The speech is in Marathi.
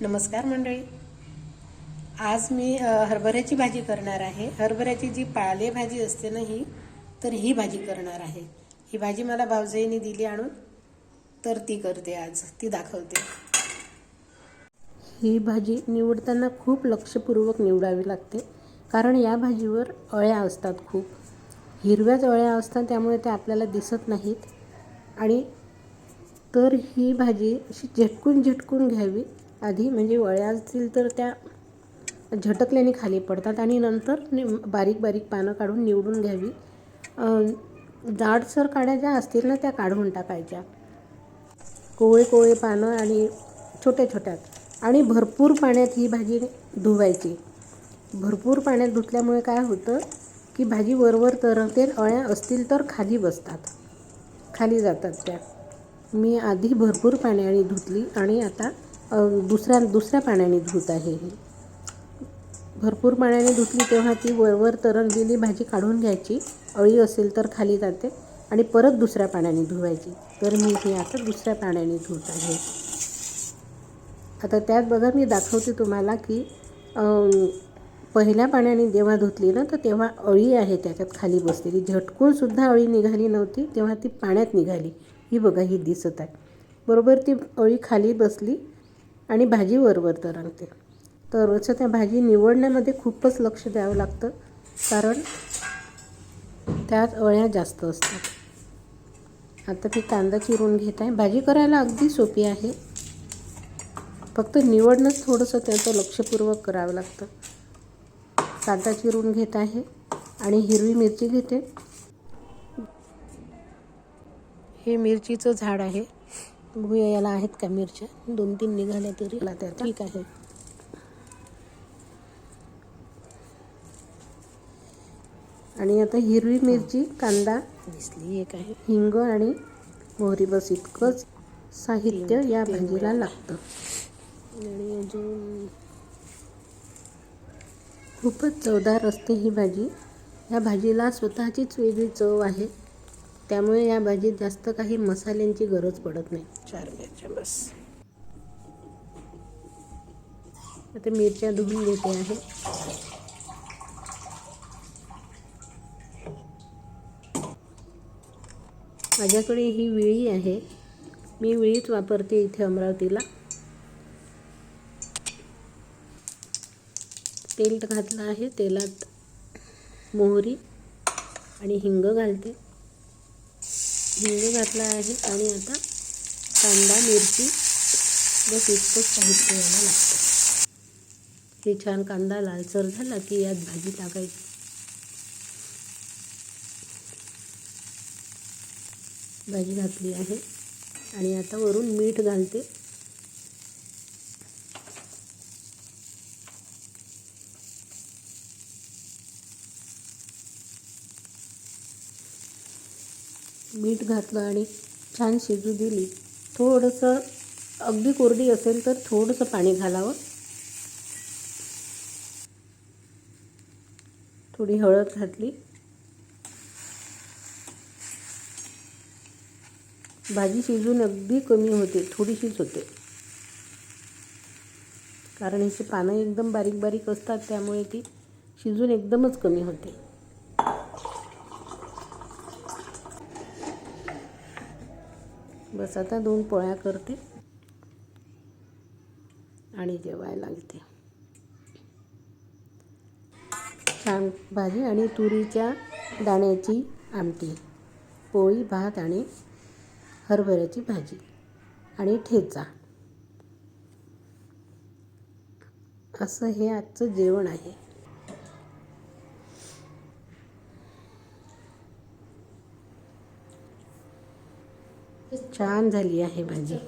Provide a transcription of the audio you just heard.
नमस्कार मंडळी. आज मी हरभऱ्याची भाजी करणार आहे. हरभऱ्याची जी पालेभाजी असते ना ही तर ही भाजी करणार आहे. ही भाजी मला भावजाईने दिली आणून तर ती करते आज. ती दाखवते. ही भाजी निवडताना खूप लक्षपूर्वक निवडावी लागते कारण या भाजीवर अळ्या असतात खूप. हिरव्याच अळ्या असतात त्यामुळे त्या आपल्याला दिसत नाहीत. आणि तर ही भाजी अशी झटकून झटकून घ्यावी आधी म्हणजे वळ्या असतील तर त्या झटकल्याने खाली पडतात आणि नंतर नि बारीक बारीक पानं काढून निवडून घ्यावी. जाडसर काड्या ज्या असतील ना त्या काढून टाकायच्या. कोवळे कोवळे पानं आणि छोट्या छोट्यात. आणि भरपूर पाण्यात ही भाजी धुवायची. भरपूर पाण्यात धुतल्यामुळे काय होतं की भाजी वरवर तरंगते अळ्या असतील तर खाली बसतात. खाली जातात त्या. मी आधी भरपूर पाण्याने धुतली आणि आता दुसऱ्या दुसऱ्या पाण्याने धुत आहे ही. भरपूर पाण्याने धुतली तेव्हा ती वरवर तरंगलेली भाजी काढून घ्यायची. अळी असेल तर खाली जाते आणि परत दुसऱ्या पाण्याने धुवायची. तर मी ही आता दुसऱ्या पाण्याने धुत आहे. आता त्यात बघा मी दाखवते तुम्हाला की पहिल्या पाण्याने जेव्हा धुतली ना तर तेव्हा अळी आहे त्याच्यात खाली बसलेली. झटकूनसुद्धा अळी निघाली नव्हती तेव्हा ती पाण्यात निघाली. ही बघा ही दिसत आहे. बरोबर ती अळी खाली बसली. आणि भाजी वरवर तरंगते तर त्या भाजी निवडण्यामध्ये खूपच लक्ष द्यावं लागतं. कारण त्यात अळ्या जास्त असतात. आता मी कांदा चिरून घेत आहे. भाजी करायला अगदी सोपी आहे. फक्त निवडणंच थोडंसं त्याचं लक्षपूर्वक करावं लागतं. कांदा चिरून घेत आहे आणि हिरवी मिरची घेते. हे मिरचीचं झाड आहे. बघूया याला आहेत का मिरच्या. दोन तीन निघाल्या तरी. त्या ठीक आहे. आणि आता हिरवी मिरची कांदा दिसली एक आहे. हिंग आणि मोहरी बस इतकंच साहित्य या भाजीला लागतं. आणि अजून खूपच चवदार असते ही भाजी. या भाजीला स्वतःचीच वेगळी चव आहे. त्यामुळे या भाजीत जास्त काही मसाल्यांची गरज पडत नाही. चार मिरच्या बस. आता मिरच्या धुवून घेते आहे. माझ्याकडे ही विळी आहे. मी विळीच वापरते इथे अमरावतीला. तेल घातलं आहे तेलात मोहरी आणि हिंग घालते. हिंग घातला आहे आणि आता कांदा मिरची बस इतकंच साहित्य याला लागतं. हे छान कांदा लालसर झाला की यात भाजी टाकायची. भाजी घातली आहे आणि आता वरून मीठ घालते. मीठ घातलं आणि छान शिजू दिली. थोडंसं अगदी कोरडी असेल तर थोडंसं पाणी घालावं. थोडी हळद घातली. भाजी शिजून अगदी कमी होते थोडीशीच होते. कारण ह्याची पानं एकदम बारीक बारीक असतात त्यामुळे ती शिजून एकदमच कमी होते. बस आता दोन पोळ्या करते. आणि जेवायला लागते. छान भाजी आणि तुरीच्या दाण्याची आमटी पोळी भात आणि हरभऱ्याची भाजी आणि ठेचा. असं हे आजचं जेवण आहे. छान झाली आहे भाजी